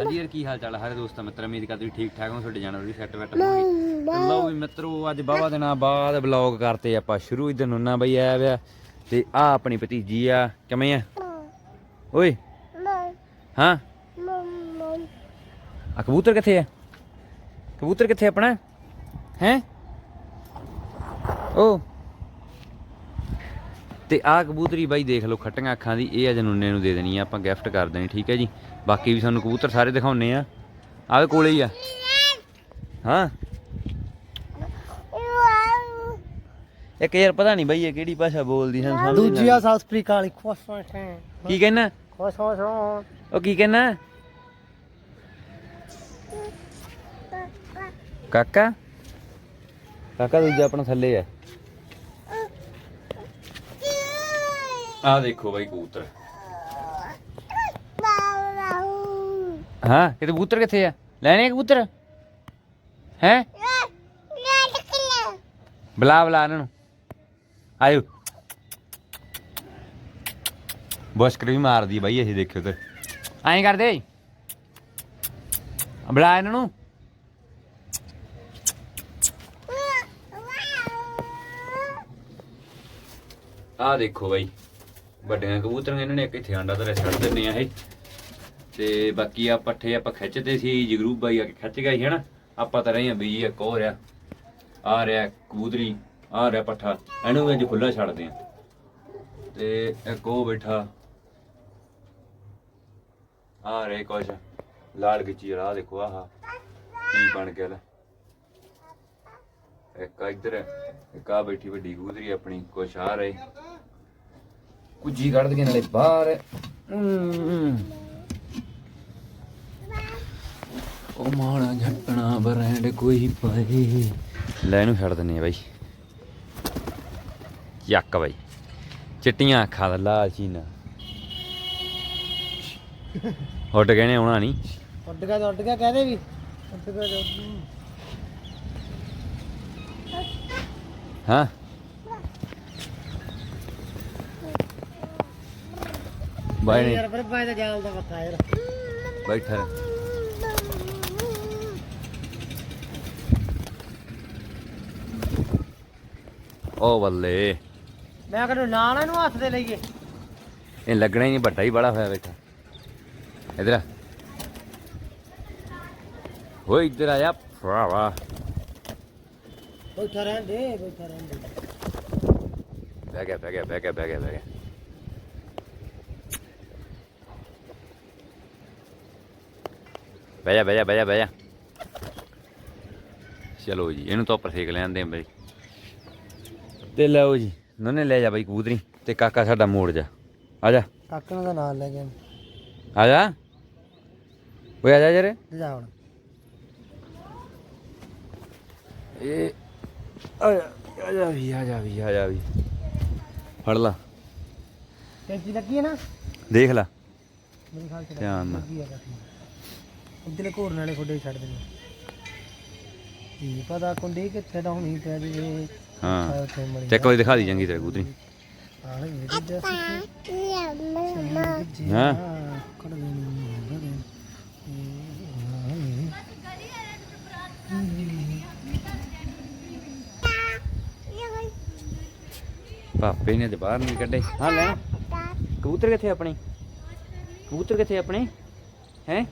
ਹਾਂਜੀ ਯਾਰ ਕੀ ਹਾਲ ਚਾਲ ਹੈ ਸਾਰੇ ਦੋਸਤਾਂ ਮਿੱਤਰਾਂ ਉਮੀਦ ਕਰਦੇ ਵੀ ਠੀਕ ਠਾਕ ਹੋ ਤੁਹਾਡੇ ਜਾਨਵਰ ਵੀ ਸੈੱਟ ਬੈਠ ਹੋਣਗੇ। ਤੇ ਲਓ ਵੀ ਮਿੱਤਰੋ ਅੱਜ ਬਾਵਾ ਦਿਨਾਂ ਬਾਅਦ ਵਲੌਗ ਕਰਤੇ ਆਪਾਂ। ਸ਼ੁਰੂ ਇਧਰ ਨੁੰਨਾ ਬਈ ਆਇਆ ਵਿਆ ਤੇ ਆ ਆਪਣੀ ਭਤੀਜੀ ਆ। ਕਿਵੇਂ ਆ? ਓਏ। ਹਾਂ? ਆ ਕਬੂਤਰ ਕਿੱਥੇ ਆ? ਕਬੂਤਰ ਕਿੱਥੇ ਆਪਣਾ? ਹੈ? ਓ। ਤੇ ਆ ਕਬੂਤਰੀ ਬਾਈ ਦੇਖ ਲਓ ਖੱਟੀਆਂ ਅੱਖਾਂ ਦੀ ਇਹ ਅਜ ਨੁੰਨੇ ਨੂੰ ਦੇ ਦੇਣੀ ਆ ਆਪਾਂ ਗਿਫਟ ਕਰ ਦੇਣੀ ਠੀਕ ਹੈ ਜੀ? ਬਾਕੀ ਵੀ ਤੁਹਾਨੂੰ ਕਬੂਤਰ ਸਾਰੇ ਦਿਖਾਉਣੇ ਆ। ਆਵੇ ਕੋਲੇ ਹੀ ਆ। ਹਾਂ? ਇੱਕ ਯਾਰ ਪਤਾ ਨਹੀਂ ਬਾਈ ਇਹ ਕਿਹੜੀ ਭਾਸ਼ਾ ਬੋਲਦੀ ਸਾਨੂੰ ਸਮਝ ਨਹੀਂ ਦੂਜੀ ਆ ਸਾਊਥ ਅਫਰੀਕਾ ਵਾਲੀ ਖੁਸ਼। ਕੀ। ਕਹਿਣਾ? ਖੁਸ਼ ਉਹ ਕੀ ਕਹਿਣਾ? ਕਾਕਾ? ਕਾਕਾ ਦੂਜਾ ਆਪਣਾ ਥੱਲੇ ਆ। ਆ ਦੇਖੋ ਬਾਈ ਕਬੂਤਰ। ਹਾਂ ਕਿਤੇ ਕਬੂਤਰ ਕਿੱਥੇ ਆ? ਲੈਣੇ ਆ ਕਬੂਤਰ? ਹੈ? ਬੁਲਾ ਬੁਲਾ ਇਹਨਾਂ ਨੂੰ। ਆਇਓ। ਬਸਕਰ ਵੀ ਮਾਰਦੀ ਬਾਈ ਇਹ ਦੇਖਿਓ ਤੇ। ਐਂ ਕਰਦੇ? ਬੁਲਾ ਇਹਨਾਂ ਨੂੰ। ਆਹ ਦੇਖੋ ਬਾਈ। ਵੱਡੀਆਂ ਕਬੂਤਰਾਂ ਇਹਨਾਂ ਨੇ ਇੱਕ ਇੱਥੇ ਆਂਡਾ ਤੇ ਛੱਡ ਦਿੰਨੇ ਆ ਇਹ। ਤੇ ਬਾਕੀ ਆ ਪੱਠੇ ਆਪਾਂ ਖਿੱਚਦੇ ਸੀ, ਜਗਰੂਪ ਬਾਈ ਆ ਕੇ ਖਿੱਚ ਗਿਆ ਸੀ, ਹਨਾ? ਆਪਾਂ ਤਾਂ ਰਹੇ ਆ ਬਈ ਇੱਕ ਹੋ ਰਿਹਾ ਆ ਰਿਹਾ ਕਬੂਤਰੀ, ਆ ਰਿਹਾ ਪੱਠਾ। ਇਹਨੂੰ ਵੀ ਅੱਜ ਖੁੱਲਾ ਛੱਡਦੇ ਆ। ਤੇ ਇੱਕ ਉਹ ਬੈਠਾ। ਆ ਰੇ ਕੁਛ। ਲਾਲ ਗਿੱਚੀ ਰਾਹ ਦੇਖੋ, ਆਹ। ਕੀ ਬਣ ਗਿਆ ਲੈ। ਇੱਕ ਆ ਇੱਧਰ, ਇੱਕ ਆ ਬੈਠੀ ਵੱਡੀ ਕਬੂਤਰੀ ਆਪਣੀ, ਕੁਛ ਆ ਰਹੇ। ਕੁੱਜੀ ਕੱਢ ਕੇ ਨਾਲੇ ਬਾਹਰ। ਉਹ ਮਾਣਾ ਝਟਣਾ ਬਰੈਂਡ ਕੋਈ ਪਾਏ। ਲੈ ਇਹਨੂੰ ਛੱਡ ਦਿੰਨੇ ਆ ਬਾਈ। ਯੱਕ ਬਾਈ। ਚਿੱਟੀਆਂ ਅੱਖਾਂ ਦਾ ਲਾਲ ਚੀਨਾ। ਉੱਡ ਗਏ ਨੇ ਆਉਣਾ ਨਹੀਂ। ਉੱਡ ਗਿਆ ਤਾਂ ਉੱਡ ਗਿਆ ਕਹਦੇ ਵੀ। ਉੱਡ ਗਿਆ ਹਾਂ? ਬਾਈ ਨੇ ਯਾਰ ਪਰ ਬਾਈ ਦਾ ਜਾਲ ਦਾ ਪਤਾ ਯਾਰ। ਬੈਠਾ ਰਹਿ। ਓ ਬੱਲੇ। ਮੈਂ ਕਹਿੰਦਾ ਨਾ ਨਾ ਇਹਨੂੰ ਹੱਥ ਤੇ ਲਈਏ। ਇਹ ਲੱਗਣਾ ਹੀ ਨਹੀਂ ਵੱਡਾ ਹੀ ਬੜਾ ਹੋਇਆ ਬੈਠਾ। ਇਧਰ ਆ। ਓਏ ਇਧਰ ਆ ਜਾ ਭਰਾਵਾ। ਬੈਠਾ ਰਹਿਣ ਦੇ ਬੈਠਾ ਰਹਿਣ ਦੇ। ਬਹਿ ਗਿਆ ਬਹਿ ਗਿਆ ਬਹਿ ਗਿਆ ਬਹਿ ਗਿਆ ਬਹਿ ਗਿਆ। ਬਹਿ ਜਾ ਬਹਿ ਜਾ ਬਹਿ ਜਾ ਬਹਿ ਜਾ। ਚਲੋ ਜੀ ਇਹਨੂੰ ਤਾਂ ਉੱਪਰ ਸੇਕ ਲੈਂਦੇ ਆ ਬਈ। ਤੇ ਲਓ ਜੀ ਨੋਨੇ ਲੈ ਜਾ ਬਈ ਕਬੂਤਰੀ ਤੇ ਕਾਕਾ ਸਾਡਾ ਮੋੜ ਜਾ। ਆ ਜਾ। ਕਾਕਣ ਦਾ ਨਾਮ ਲੈ ਗਿਆ ਆ ਜਾ। ਓਏ ਆ ਜਾ ਜਰੇ। ਜਾ ਹੁਣ। ਇਹ ਆ ਜਾ ਵੀ ਆ ਜਾ ਵੀ ਆ ਜਾ ਵੀ। ਫੜ ਲਾ। ਕੈਂਚੀ ਲੱਗੀ ਹੈ ਨਾ? ਦੇਖ ਲਾ। ਮੇਰੇ ਖਿਆਲ ਚ ਧਿਆਨ ਨਾਲ। ਇੱਧਰਲੇ ਘੋਰ ਨਾਲੇ ਖੋਡੇ ਛੱਡ ਦੇਣੇ। ਕੀ ਪਤਾ ਕੁੰਡੀ ਕਿੱਥੇ ਡਾਉਣੀ ਪੈ ਜੇ। ਹਾਂ। ਉੱਥੇ ਮਰੀ ਚੱਕ ਵਾਲੀ ਦਿਖਾ ਦੀ ਚੰਗੀ ਤਰ੍ਹਾਂ ਜੱਸ ਹਾਂ। ਕੱਢ ਦੇਣੀ ਪਾਪੇ ਨੇ ਤੇ ਬਾਹਰ ਨਹੀਂ ਕੱਢੇ। ਹਾਂ ਲੈ ਕਬੂਤਰ ਕਿੱਥੇ ਆਪਣੀ? ਕਬੂਤਰ ਕਿੱਥੇ ਆਪਣੇ? ਹੈ?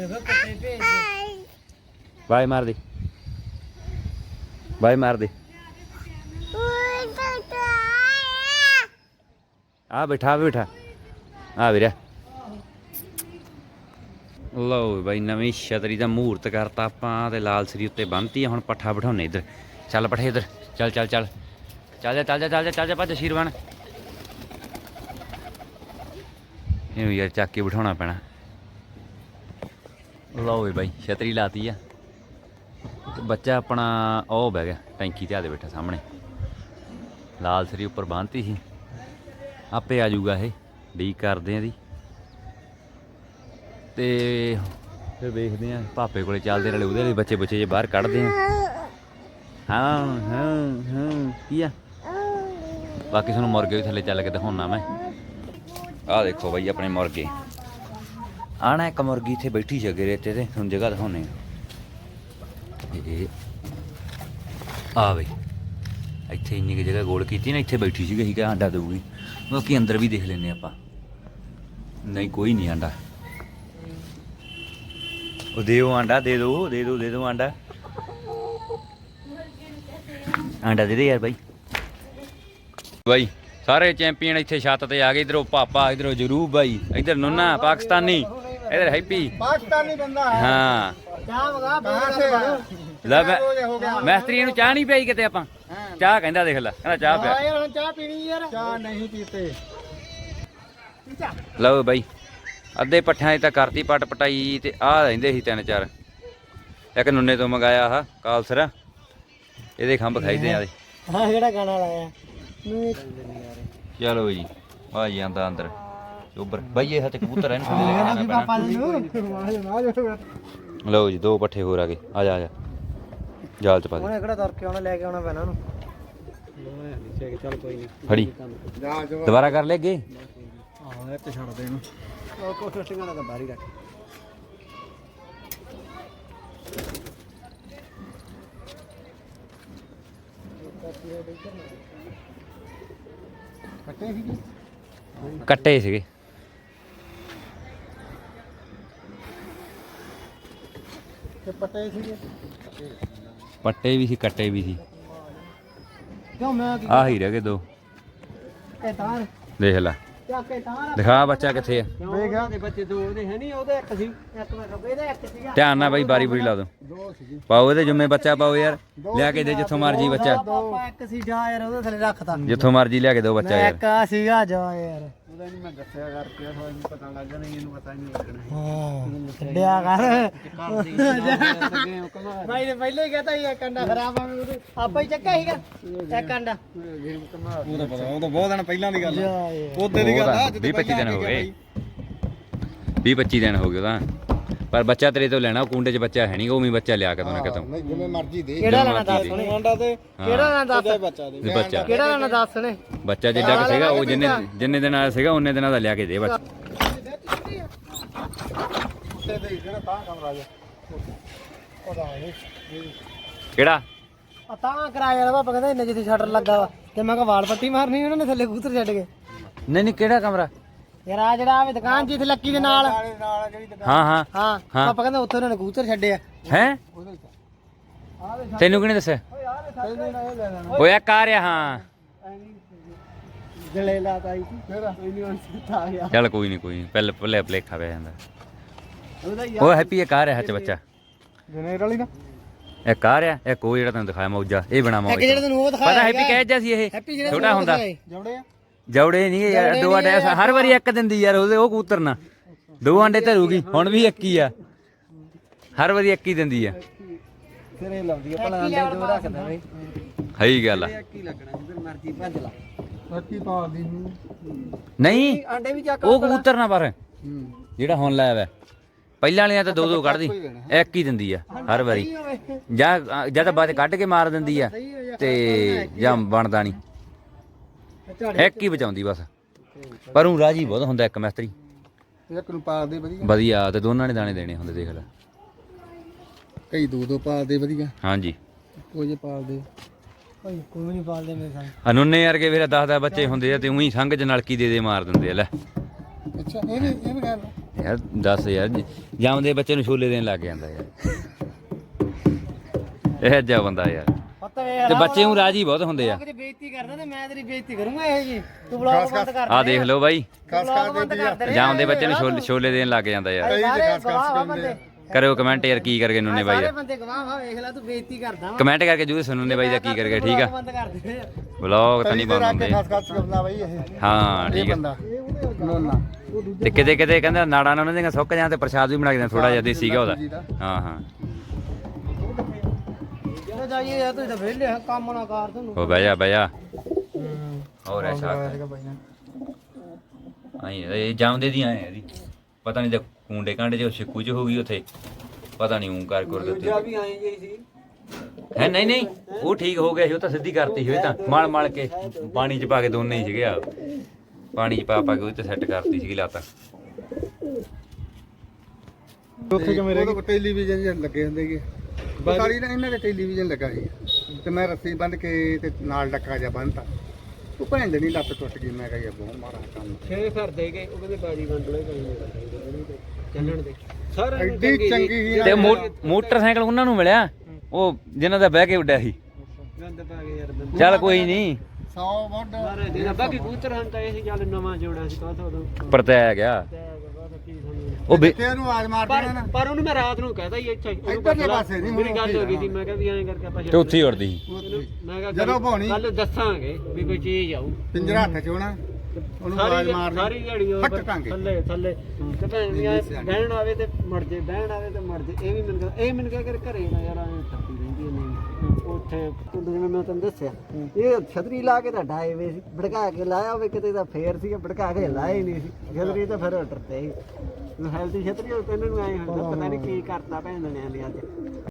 ਇਹ ਵਾ ਕਿੱਥੇ ਭੇਜ ਦੇ। ਬਾਈ ਮਾਰ ਦੇ। ਬਾਈ ਮਾਰ ਦੇ। ਆ ਬੈਠਾ ਆ ਬੈਠਾ। ਆ ਵੀਰੇ ਲਓ ਬਾਈ, ਨਵੀਂ ਛਤਰੀ ਦਾ ਮਹੂਰਤ ਕਰਤਾ ਆਪਾਂ ਤੇ ਲਾਲ ਸਰੀ ਉੱਤੇ ਬੰਨਤੀ ਆ, ਹੁਣ ਪੱਠਾ ਬਿਠਾਉਣੇ ਇੱਧਰ। ਚੱਲ ਪੱਠੇ ਇੱਧਰ। ਚੱਲ ਚੱਲ ਚੱਲ। ਚੱਲ ਜਾ ਚੱਲ ਜਾ ਚੱਲ ਜਾ ਚੱਲ ਜਾ ਭੱਜ ਸ਼ੀਰਵਾਨ। ਇਹਨੂੰ ਯਾਰ ਚੱਕ ਕੇ ਬਿਠਾਉਣਾ ਪੈਣਾ। ਲਓ ਵੀ ਬਾਈ, ਛਤਰੀ ਲਾਤੀ ਆ। ਤੇ ਬੱਚਾ ਆਪਣਾ ਉਹ ਬਹਿ ਗਿਆ, ਟੈਂਕੀ ਤੇ ਆ ਬੈਠਾ ਸਾਹਮਣੇ। ਲਾਲ ਸਰੀ ਉੱਪਰ ਬੰਨਤੀ ਸੀ। ਆਪੇ ਆ ਜਾਊਗਾ ਇਹ ਡੀਕ ਕਰਦੇ ਆ ਦੀ ਤੇ ਫਿਰ ਵੇਖਦੇ ਆ ਪਾਪੇ ਕੋਲੇ ਚੱਲਦੇ ਨਾਲੇ ਉਹਦੇ ਲਈ ਬੱਚੇ ਬੱਚੇ ਜੇ ਬਾਹਰ ਕੱਢਦੇ ਆ। ਹਾਂ ਹਾਂ ਹਾਂ, ਕੀ ਆ? ਬਾਕੀ ਤੁਹਾਨੂੰ ਮੁਰਗੇ ਵੀ ਥੱਲੇ ਚੱਲ ਕੇ ਦਿਖਾਉਣਾ ਮੈਂ। ਆਹ ਦੇਖੋ ਬਾਈ ਆਪਣੇ ਮੁਰਗੇ। ਆਣਾ ਇੱਕ ਮੁਰਗੀ ਇੱਥੇ ਬੈਠੀ ਛਗੇ ਰੇਤੇ ਤੇ, ਹੁਣ ਜਗ੍ਹਾ ਦਿਖਾਉਣੇ ਇਹ ਆ ਬਈ, ਇੱਥੇ ਇੰਨੀ ਕੁ ਜਗ੍ਹਾ ਗੋਲ ਕੀਤੀ ਨਾ, ਇੱਥੇ ਬੈਠੀ ਸੀਗੀ, ਅਸੀਂ ਕਿਹਾ ਆਂਡਾ ਦੇਊਗੀ। ਬਾਕੀ ਅੰਦਰ ਵੀ ਦੇਖ ਲੈਨੇ ਆਪਾਂ। ਨਹੀਂ, ਕੋਈ ਨਹੀਂ ਆਂਡਾ। ਉਹ ਦਿਓ ਆਂਡਾ, ਦੇ ਦੋ ਦੇ ਦੋ ਦੇ ਦੋ ਆਂਡਾ। ਆਂਡਾ ਦੇ ਦੇ ਯਾਰ ਬਾਈ। ਬਾਈ, ਸਾਰੇ ਚੈਂਪੀਅਨ ਇੱਥੇ ਛੱਤ ਤੇ ਆ ਗਏ, ਇਧਰੋਂ ਪਾਪਾ, ਇਧਰੋਂ ਜਰੂਬ ਬਾਈ, ਇਧਰ ਨੁੰਨਾ, ਪਾਕਿਸਤਾਨੀ। ਇਧਰ ਹੈਪੀ। ਪਾਕਿਸਤਾਨੀ ਬੰਦਾ ਹੈ। ਹਾਂ। ਚਾਹ ਮਗਾ ਲੈ ਮੈਂ ਮੈਸਤਰੀ ਨੂੰ ਚਾਹ ਨਹੀਂ ਪਈ ਕਿਤੇ ਆਪਾਂ? ਚਾਹ ਕਹਿੰਦਾ ਦੇਖ ਲੈ ਕਹਿੰਦਾ ਚਾਹ ਪਿਆ। ਯਾਰ ਹੁਣ ਚਾਹ ਪੀਣੀ ਯਾਰ। ਚਾਹ ਨਹੀਂ ਪੀਤੇ। ਲਓ ਬਾਈ ਅੱਧੇ ਪੱਠਿਆਂ ਦੀ ਤਾਂ ਕਰਤੀ ਪਟ ਪਟਾਈ ਤੇ ਆਹ ਰਹਿੰਦੇ ਸੀ ਤਿੰਨ ਚਾਰ। ਇੱਕ ਨੁੰਨੇ ਤੋਂ ਮੰਗਾਇਆ ਆਹ ਕਾਲਸਰਾ ਇਹਦੇ ਖੰਭ ਖਾਈਦੇ ਆ ਹਾਂ ਕਿਹੜਾ ਗਾਣਾ ਲਾਇਆ? ਚਲੋ ਜੀ ਆ ਜਾਂਦਾ ਅੰਦਰ। ਚੋਬਰ ਬਾਈ ਇਹ ਹੱਥ ਕਬੂਤਰ ਇਹਨੂੰ ਥੱਲੇ ਲੈ ਕੇ। ਜਾਣਾ ਪਾਪਾ ਨੂੰ ਪੈਣਾ ਲਓ ਜੀ ਦੋ ਪੱਠੇ ਹੋਰ ਆ ਗਏ। ਆ ਜਾ ਆ ਜਾ। ਜਾਲ ਚ ਪਾ ਦੇ। ਉਹਨੇ ਕਿਹੜਾ ਤੁਰ ਕੇ ਆਉਣਾ ਲੈ ਕੇ ਆਉਣਾ ਪੈਣਾ ਉਹਨੂੰ? ਚੱਲ ਕੋਈ ਨਹੀਂ ਫੜੀ। ਦੁਬਾਰਾ ਕਰ ਲੈਗੇ ਆਹ ਇੱਕ ਛੱਡ ਦੇ ਇਹਨੂੰ। ਉਹ ਕੋਸ਼ਿਸ਼ ਟਿੰਗਾਂ ਤਾਂ ਬਾਹਰ ਹੀ ਰੱਖ। ਕੱਟੇ ਸੀ ਕੱਟੇ ਸੀਗੇ। ਤੇ ਪੱਟੇ ਸੀਗੇ? ਪੱਟੇ ਵੀ ਸੀ ਕੱਟੇ ਵੀ ਸੀ। ਕਿਉਂ ਮੈਂ ਕੀ ਆਹ ਹੀ ਰਹਿ ਗਏ ਦੋ। ਕੇ ਤਾਰ? ਦੇਖ ਲੈ। ਚੱਕ ਕੇ ਤਾਰ ਦਿਖਾ ਬੱਚਾ ਕਿੱਥੇ ਆ। ਵੇਖਿਆ ਦੇ ਬੱਚੇ ਦੋ ਉਹਦੇ ਹੈ ਨਹੀਂ ਉਹਦੇ ਇੱਕ ਸੀ। ਇੱਕ ਮੈਂ ਖੱਬੇ ਦਾ ਇੱਕ ਸੀਗਾ। ਧਿਆਨ ਨਾਲ ਬਾਈ ਬਾਰੀ ਬੁਰੀ ਲਾ ਦੋ। ਦੋ ਸੀਗੇ। ਪਾਓ ਇਹਦੇ ਜੁੰਮੇ ਬੱਚਾ ਪਾਓ ਯਾਰ। ਲਿਆ ਕੇ ਦੇ ਜਿੱਥੋਂ ਮਰਜ਼ੀ ਬੱਚਾ। ਪਾਪਾ ਇੱਕ ਸੀ ਜਾ ਯਾਰ ਉਹਦੇ ਥੱਲੇ ਰੱਖਤਾ। ਜਿੱਥੋਂ ਮਰਜ਼ੀ ਲਿਆ ਕੇ ਦਿਓ ਬੱਚਾ ਯਾਰ। ਇੱਕ ਆ ਸੀਗਾ ਜਾ ਯਾਰ। ਉਹਦਾ ਨਹੀਂ ਮੈਂ ਦੱਸਿਆ ਕਰਕੇ ਥੋੜਾ ਨਹੀਂ ਪਤਾ ਲੱਗਾ ਨਹੀਂ ਇਹਨੂੰ ਪਤਾ ਨਹੀਂ ਲੱਗਣਾ ਹਾਂ। ਛੱਡਿਆ ਕਰ। ਭਾਈ ਨੇ ਪਹਿਲੇ ਹੀ ਕਹਤਾ ਇਹ ਕੰਡਾ ਖਰਾਬ ਆ ਉਹਦੇ ਆਪਾਂ ਹੀ ਚੱਕਾ ਸੀਗਾ ਇਹ ਕੰਡਾ। ਉਹ ਤਾਂ ਪਤਾ ਉਹ ਤਾਂ ਬਹੁਤ ਦਿਨ ਪਹਿਲਾਂ ਦੀ ਗੱਲ ਆ। ਜਾ ਯਾਰ ਉਹਦੇ ਦੀ ਗੱਲ ਆ ਉਹ ਤਾਂ 20 25 ਦਿਨ ਹੋ ਗਏ। 20 25 ਦਿਨ ਹੋ ਗਏ ਉਹਦਾ। ਪਰ ਬੱਚਾ ਤੇਰੇ ਤੋਂ ਲੈਣਾ ਉਹ ਕੁੰਡੇ 'ਚ ਬੱਚਾ ਹੈ ਨਹੀਂ ਉਹ ਵੀ ਬੱਚਾ ਲਿਆ ਕੇ ਦੋਨਾ ਕਿਤੋਂ ਨਹੀਂ ਜਿਵੇਂ ਮਰਜ਼ੀ ਦੇ। ਕਿਹੜਾ ਲੈਣਾ ਦੱਸ ਉਹਨੇ ਮੁੰਡਾ ਤੇ ਕਿਹੜਾ ਲੈਣਾ ਦੱਸ? ਬੱਚਾ ਦੇ। ਬੱਚਾ। ਕਿਹੜਾ ਲੈਣਾ ਦੱਸ ਨੇ ਬੱਚਾ ਜਿੱਡਾ ਕਿ ਸੀਗਾ ਉਹ ਜਿੰਨੇ ਜਿੰਨੇ ਦਿਨਾਂ ਦਾ ਸੀਗਾ ਉਹਨੇ ਦਿਨਾਂ ਦਾ ਲਿਆ ਕੇ ਦੇ ਬੱਚਾ। ਤੇ ਦੇ ਜਿਹੜਾ ਤਾਂ ਕਮਰਾ ਜਾ ਉਹਦਾ ਨਹੀਂ ਕਿਹੜਾ ਤਾਂ ਕਰਾ ਯਾਰ ਪਾਪਾ ਕਹਿੰਦਾ ਇੰਨੇ ਜਿੱਥੇ ਸ਼ਟਰ ਲੱਗਾ ਵਾ। ਤੇ ਮੈਂ ਕਿਹਾ ਵਾਲ ਪੱਟੀ ਮਾਰਨੀ ਉਹਨਾਂ ਨੇ ਥੱਲੇ ਕਬੂਤਰ ਛੱਡ ਕੇ। ਨਹੀਂ ਨਹੀਂ ਕਿਹੜਾ ਕਮਰਾ? ਯਾਰ ਆ ਜਿਹੜਾ ਆਵੇ ਦੁਕਾਨ ਜੀ ਇੱਥੇ ਲੱਕੀ ਦੇ ਨਾਲ। ਨਾਲੇ ਨਾਲ ਜਿਹੜੀ ਦੁਕਾਨ। ਹਾਂ ਹਾਂ। ਹਾਂ ਹਾਂ। ਪਾਪਾ ਕਹਿੰਦਾ ਉੱਥੇ ਉਹਨਾਂ ਨੇ ਕਬੂਤਰ ਛੱਡੇ ਆ। ਹੈ? ਤੈਨੂੰ ਕਿਹਨੇ ਦੱਸਿਆ? ਇਹ ਓਏ ਆ ਆ ਹਾਂ। ਜਲੇ ਲਾਤ ਆਈ ਸੀ। ਫਿਰ? ਯੂਨੀਵਰਸਿਟੀ ਆ ਗਿਆ। ਚੱਲ ਕੋਈ ਨਹੀਂ ਕੋਈ ਨਹੀਂ। ਪਹਿਲੇ ਪਹਿਲੇ ਭਲੇਖਾ ਪੈ ਜਾਂਦਾ। ਉਹਦਾ ਹੀ ਉਹ ਹੈਪੀ ਆ ਰਿਹਾ ਹੱਥ ਬੱਚਾ। ਜਨੇਰ ਵਾਲੀ ਨਾ। ਇੱਕ ਆ ਇੱਕ ਉਹ ਜਿਹੜਾ ਤੈਨੂੰ ਦਿਖਾਇਆ ਮੌਜਾ। ਇਹ ਬਣਾ ਮੌਜ। ਜਿਹੜਾ ਤੈਨੂੰ ਉਹ ਦਿਖਾਇਆ ਪਤਾ ਹੈਪੀ ਕਹਿ ਜਾ ਸੀ ਇਹ? ਹੈਪੀ ਜਿਹੜਾ ਛੋਟਾ ਹੁੰਦਾ। ਜਵੜੇ ਆ। ਜੌੜੇ ਨਹੀਂ ਯਾਰ ਦੋ ਆਂਡੇ ਹਰ ਵਾਰੀ ਇੱਕ ਦਿੰਦੀ ਯਾਰ ਉਹਦੇ ਉਹ ਕਬੂਤਰ ਨਾ। ਦੋ ਆਂਡੇ ਧਰੂਗੀ ਹੁਣ ਵੀ ਇੱਕ ਹੀ ਆ। ਹਰ ਵਾਰੀ ਇੱਕ ਹੀ ਦਿੰਦੀ ਆ। ਫਿਰ ਇਹ ਲਾਉਂਦੀ ਆ ਭਲਾ ਅੰਡੇ ਦੋ ਰੱਖਦਾ ਵੇ ਸਹੀ ਗੱਲ ਆ। ਕੀ ਲੱਗਣਾ ਜਿੱਧਰ ਮਰਜ਼ੀ ਭੱਜ ਲਾ। ਰੱਤੀ ਪਾ ਦੀ ਨੂੰ ਨਹੀਂ ਆਂਡੇ ਵੀ ਚੱਕ ਉਹ ਕਬੂਤਰ ਨਾ ਪਰ ਜਿਹੜਾ ਹੁਣ ਲਾਇਆ ਵਾ ਪਹਿਲਾਂ ਵਾਲੀਆਂ ਤਾਂ ਦੋ ਦੋ ਕੱਢਦੀ ਇੱਕ ਹੀ ਦਿੰਦੀ ਆ ਹਰ ਵਾਰੀ। ਜਾਂ ਜਾਂ ਤਾਂ ਬਾਅਦ ਕੱਢ ਕੇ ਮਾਰ ਦਿੰਦੀ ਆ ਤੇ ਜਾਂ ਬਣਦਾ ਨਹੀਂ ਇੱਕ ਹੀ ਬਚਾਉਂਦੀ ਬਸ। ਪਰ ਉਹ ਰਾਜੀ ਬਹੁਤ ਹੁੰਦਾ ਇੱਕ ਮਿਸਤਰੀ। ਇੱਕ ਨੂੰ ਪਾ ਦੇ ਵਧੀਆ। ਵਧੀਆ ਤੇ ਦੋਨਾਂ ਨੇ ਦਾਣੇ ਦੇਣੇ ਹੁੰਦੇ ਦੇਖ ਲੈ। ਕਈ ਦੋ ਦੋ ਪਾ ਦੇ ਵਧੀਆ। ਹਾਂਜੀ। ਕੋਈ ਜੇ ਪਾ ਦੇ ਕੋਈ ਨਹੀਂ ਪਾਲਦੇ ਮੇਰੇ ਸਾਹ ਅਨੁੰਨੇ ਵਰਗੇ ਫਿਰ 10 10 ਬੱਚੇ ਹੁੰਦੇ ਆ ਤੇ ਉਹੀ ਸੰਗ ਚ ਨਲਕੀ ਦੇ ਦੇ ਮਾਰ ਦਿੰਦੇ ਆ ਲੈ। ਅੱਛਾ ਇਹ ਵੀ ਇਹ ਵੀ ਗੱਲ ਯਾਰ ਦੱਸ ਯਾਰ ਜਾਂਦੇ ਬੱਚੇ ਨੂੰ ਛੋਲੇ ਦੇਣ ਲੱਗ ਜਾਂਦਾ ਯਾਰ। ਇਹ ਜਿਹਾ ਬੰਦਾ ਯਾਰ। ਤੇ ਬੱਚੇ ਨੂੰ ਰਾਜੀ ਬਹੁਤ ਹੁੰਦੇ ਆ। ਕਿਤੇ ਬੇਇੱਜ਼ਤੀ ਕਰਦਾ ਤੇ ਮੈਂ ਤੇਰੀ ਬੇਇੱਜ਼ਤੀ ਕਰੂੰਗਾ ਇਹ ਜੀ ਤੂੰ ਬਲੌਗ ਬੰਦ ਕਰ ਆਹ ਦੇਖ ਲਓ ਬਾਈ। ਖਾਸ ਕਰ ਕਰ ਦੇ। ਜਾਂਦੇ ਬੱਚੇ ਨੂੰ ਛੋਲੇ ਛੋਲੇ ਦੇਣ ਲੱਗ ਜਾਂਦਾ ਯਾਰ। ਕਈ ਖਾਸ ਬੰਦੇ। ਕਰਿਓ ਕਮੈਂਟ ਯਾਰ ਕੀ ਕਰਕੇ ਨੁੰਨੇ ਬਾਈ ਸਾਰੇ ਦਾ ਬੰਦੇ ਗਵਾਹ ਵਾ ਵੇਖ ਲੈ ਤੂੰ ਬੇਇੱਜ਼ਤੀ ਕਰਦਾ ਵਾ। ਕਮੈਂਟ ਕਰਕੇ ਜੂਦੇ ਸੁਣਨੇ ਬਾਈ ਦਾ ਕੀ ਕਰਕੇ ਠੀਕ ਆ? ਬੰਦ ਕਰ ਦੇ। ਵਲੌਗ ਤਾਂ ਨਹੀਂ ਖਾਸ ਖਾਸ ਬਈ ਇਹ। ਹਾਂ ਠੀਕ ਆ। ਨੋਨਾ। ਤੇ ਕਿਤੇ ਕਿਤੇ ਕਹਿੰਦਾ ਨਾੜਾ ਨਾ ਉਹਨਾਂ ਦੀਆਂ ਸੁੱਕ ਜਾਂ ਤੇ ਪ੍ਰਸ਼ਾਦ ਵੀ ਬਣਾ ਕੇ ਦਿੰਦਾ ਥੋੜਾ ਜਿਹਾ ਦੇਸੀ ਘਿਓ ਦਾ। ਹਾਂ ਹਾਂ। ਜਾਈਏ ਯਾਰ ਤੂੰ ਤਾਂ ਵਿਹਲੇ ਆ, ਕੰਮ ਨਾ ਕਰ ਤੈਨੂੰ ਹੋ ਬਹਿ ਜਾ ਬਹਿ ਜਾ। ਹੋਰ ਬਾਈ ਨੇ ਆਈ ਇਹ ਜਾਂਦੇ ਦੀ ਆਏ ਇਹਦੀ। ਪਤਾ ਨਹੀਂ ਤੇ ਕੁੰਡੇ ਕਾਂਡੇ ਜੋ ਛਿੱਕੂ ਚ ਹੋ ਗਈ ਉਥੇ। ਪਤਾ ਨਹੀਂ ਉਂ ਕਰ ਕਰ ਦਿੱਤੇ। ਵੀ ਆਏ ਜੀ ਸੀ। ਹੈ ਨਹੀਂ ਨਹੀਂ ਉਹ ਠੀਕ ਹੋ ਗਿਆ ਸੀ ਉਹ ਤਾਂ ਸਿੱਧੀ ਕਰਤੀ ਸੀ ਉਹ ਤਾਂ ਮਲ ਮਲ ਕੇ ਪਾਣੀ ਚ ਪਾ ਕੇ ਦੋਨੇ ਹੀ ਸੀਗੇ ਆ ਪਾਣੀ ਚ ਪਾ ਪਾ ਕੇ ਉਹ ਤੇ ਸੈੱਟ ਕਰਤੀ ਸੀਗੀ ਲੱਤ। ਉੱਥੇ ਕਿਵੇਂ ਰਹਿ ਗਏ ਟੈਲੀਵਿਜ਼ਨ ਜਿਹੇ ਲੱਗੇ ਹੁੰਦੇਗੇ ਸਾਲੀ ਨਾ ਇਹਨਾਂ ਦੇ ਟੈਲੀਵਿਜ਼ਨ ਲੱਗਾ ਸੀ। ਤੇ ਮੈਂ ਰੱਸੀ ਬੰਨ ਕੇ ਤੇ ਨਾਲ ਡੱਕਾ ਜਿਹਾ ਬੰਨਤਾ ਉਹ ਭੈਣ ਦੇ ਨਹੀਂ ਲੱਤ ਟੁੱਟ ਗਈ ਮੈਂ ਕਿਹਾ ਬਹੁਤ ਮਾਰਾ ਕੰਮ ਫੇਰ ਫਿਰ ਦੇ ਗਏ ਉਹ ਕਹਿੰਦੇ ਬਾਜੀ ਵੰਡਲੇ ਚੱਲਣ ਦੇ। ਸਾਰਿਆਂ ਨੂੰ ਐਡੀ ਚੰਗੀ ਸੀ ਤੇ ਮੋ- ਮੋਟਰਸਾਈਕਲ ਉਹਨਾਂ ਨੂੰ ਮਿਲਿਆ? ਉਹ ਜਿਨ੍ਹਾਂ ਦਾ ਬਹਿ ਕੇ ਉੱਡਿਆ ਸੀ। ਗੰਦ ਪਾ ਗਏ ਯਾਰ ਚੱਲ ਕੋਈ ਨਹੀਂ। 100 ਵੱਡ ਸਾਰੇ ਦਿਨ ਬਾਕੀ ਕਬੂਤਰ ਹਨ ਤਾਂ ਇਹ ਚੱਲ ਨਵਾਂ ਜੋੜਾ ਸੀ ਕਾਹਤੋਂ ਉਦੋਂ ਪਰਤਿਆ ਗਿਆ। ਤੇ ਬਾਅਦ ਕੀ ਸਾਨੂੰ। ਉਹ ਬੇ- ਤੇ ਉਹਨੂੰ ਆਵਾਜ਼ ਮਾਰ ਪਰ ਦੇਣਾ ਨਾ। ਪਰ ਉਹਨੂੰ ਮੈਂ ਰਾਤ ਨੂੰ ਕਹਤਾ ਹੀ ਇੱਥੇ ਉਹਨੂੰ ਇੱਧਰਲੇ ਪੁੱਛ ਲਾ। ਪਾਸੇ ਨਹੀਂ, ਮੇਰੀ ਗੱਲ ਹੋ ਗਈ ਸੀ। ਮੈਂ ਕਿਹਾ ਵੀ ਐਂ ਕਰਕੇ ਆਪਾਂ ਤੇ ਉੱਥੇ ਹੀ ਉੜਦੀ ਸੀ। ਮੈਂ ਕਿਹਾ ਜਦੋਂ ਭੌਣੀ- ਕੱਲ ਦੱਸਾਂਗੇ ਵੀ ਕੋਈ ਚੀਜ਼ ਆਊ। ਪਿੰਜਰਾ ਹੱਥ ਚ ਹੋਣਾ ਉਹਨੂੰ ਆਵਾਜ਼ ਸਾਰੀ ਮਾਰਨੀ। ਸਾਰੀ ਦਿਹਾੜੀ ਉਹ ਫੱਟ ਫਿਰ ਟਾਂਗੇ। ਥੱਲੇ ਥੱਲੇ। ਤੇ ਭੈਣ ਵੀ ਐਂ ਬਹਿਣ ਆਵੇ ਤੇ ਮਰ ਜੇ ਬਹਿਣ ਆਵੇ ਤੇ ਮਰ ਜੇ। ਇਹ ਵੀ ਮੈਨੂੰ ਕਹਿੰਦਾ ਇਹ ਮੈਨੂੰ ਕਿਹਾ ਕਰ ਘਰੇ ਨਾ ਯਾਰ ਐਂ ਟੱਪੀ ਰਹਿੰਦੀ ਹੈ ਨਹੀਂ। ਉੱਥੇ ਤੂੰ ਜਿਵੇਂ ਮੈਂ ਤੈਨੂੰ ਦੱਸਿਆ ਇਹ ਛਤਰੀ ਲਾ ਕੇ ਤਾਂ ਡਾਏ ਵੇ ਸੀ ਭੜਕਾ ਕੇ ਲਾਇਆ ਹੋਵੇ ਕਿਤੇ ਤਾਂ ਫੇਰ ਸੀ ਭੜਕਾ ਕੇ ਲਾਇਆ ਹੀ ਨਹੀਂ ਸੀ। ਛਤਰੀ ਤਾਂ ਫਿਰ ਟਰਤੇ ਸੀ ਹੈਲਥੀ ਛਤਰੀ ਉਹ ਤੈਨੂੰ ਐਂ ਹੁੰਦਾ ਪਤਾ ਨਹੀਂ ਕੀ ਕਰਤਾ ਭੈਣ ਨੇ ਅੱਜ।